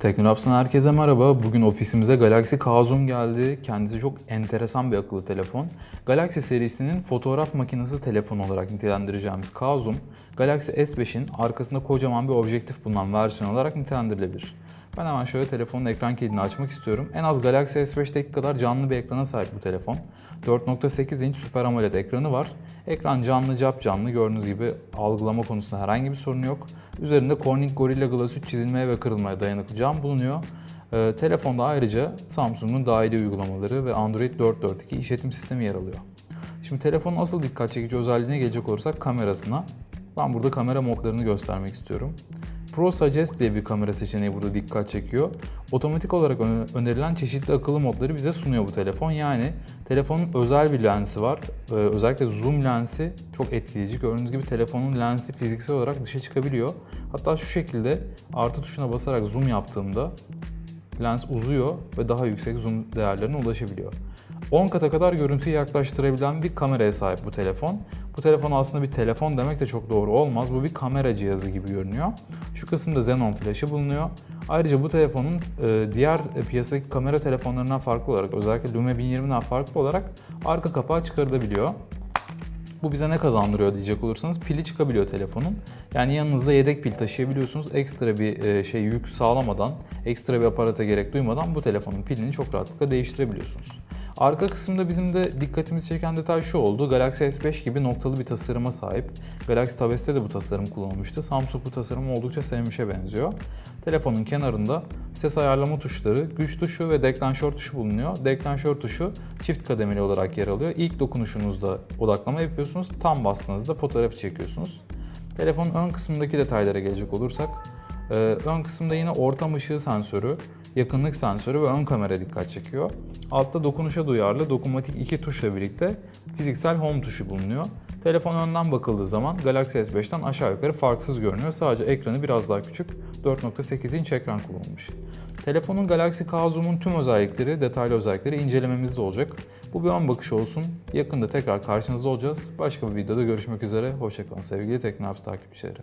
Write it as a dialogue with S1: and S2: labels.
S1: Teknolabs'tan herkese merhaba. Bugün ofisimize Galaxy K Zoom geldi. Kendisi çok enteresan bir akıllı telefon. Galaxy serisinin fotoğraf makinesi telefonu olarak nitelendireceğimiz K Zoom, Galaxy S5'in arkasında kocaman bir objektif bulunan versiyon olarak nitelendirilebilir. Ben hemen şöyle telefonun ekran kilidini açmak istiyorum. En az Galaxy S5'teki kadar canlı bir ekrana sahip bu telefon. 4.8 inç Super AMOLED ekranı var. Ekran canlı cap canlı gördüğünüz gibi algılama konusunda herhangi bir sorun yok. Üzerinde Corning Gorilla Glass 3 çizilmeye ve kırılmaya dayanıklı cam bulunuyor. Ee, telefonda ayrıca Samsung'un dahili uygulamaları ve Android 4.4.2 işletim sistemi yer alıyor. Şimdi telefonun asıl dikkat çekici özelliğine gelecek olursak kamerasına. Ben burada kamera modlarını göstermek istiyorum. Pro Suggest diye bir kamera seçeneği burada dikkat çekiyor. Otomatik olarak önerilen çeşitli akıllı modları bize sunuyor bu telefon. Yani telefonun özel bir lensi var. Ee, özellikle zoom lensi çok etkileyici. Gördüğünüz gibi telefonun lensi fiziksel olarak dışa çıkabiliyor. Hatta şu şekilde artı tuşuna basarak zoom yaptığımda lens uzuyor ve daha yüksek zoom değerlerine ulaşabiliyor. 10 kata kadar görüntüyü yaklaştırabilen bir kameraya sahip bu telefon. Bu telefon aslında bir telefon demek de çok doğru olmaz. Bu bir kamera cihazı gibi görünüyor. Şu kısımda Xenon flaşı bulunuyor. Ayrıca bu telefonun e, diğer e, piyasadaki kamera telefonlarından farklı olarak özellikle Lumia 1020'den farklı olarak arka kapağı çıkarılabiliyor. Bu bize ne kazandırıyor diyecek olursanız pili çıkabiliyor telefonun. Yani yanınızda yedek pil taşıyabiliyorsunuz. Ekstra bir e, şey yük sağlamadan, ekstra bir aparata gerek duymadan bu telefonun pilini çok rahatlıkla değiştirebiliyorsunuz. Arka kısımda bizim de dikkatimizi çeken detay şu oldu. Galaxy S5 gibi noktalı bir tasarıma sahip. Galaxy Tab S'te de bu tasarım kullanılmıştı. Samsung bu tasarımı oldukça sevmişe benziyor. Telefonun kenarında ses ayarlama tuşları, güç tuşu ve deklanşör tuşu bulunuyor. Deklanşör tuşu çift kademeli olarak yer alıyor. İlk dokunuşunuzda odaklama yapıyorsunuz. Tam bastığınızda fotoğrafı çekiyorsunuz. Telefonun ön kısmındaki detaylara gelecek olursak, e, ön kısımda yine ortam ışığı sensörü, yakınlık sensörü ve ön kamera dikkat çekiyor. Altta dokunuşa duyarlı dokunmatik iki tuşla birlikte fiziksel home tuşu bulunuyor. Telefon önden bakıldığı zaman Galaxy S5'ten aşağı yukarı farksız görünüyor. Sadece ekranı biraz daha küçük, 4.8 inç ekran kullanılmış. Telefonun Galaxy K Zoom'un tüm özellikleri, detaylı özellikleri incelememizde olacak. Bu bir ön bakış olsun. Yakında tekrar karşınızda olacağız. Başka bir videoda görüşmek üzere. Hoşçakalın sevgili Teknoapps takipçileri.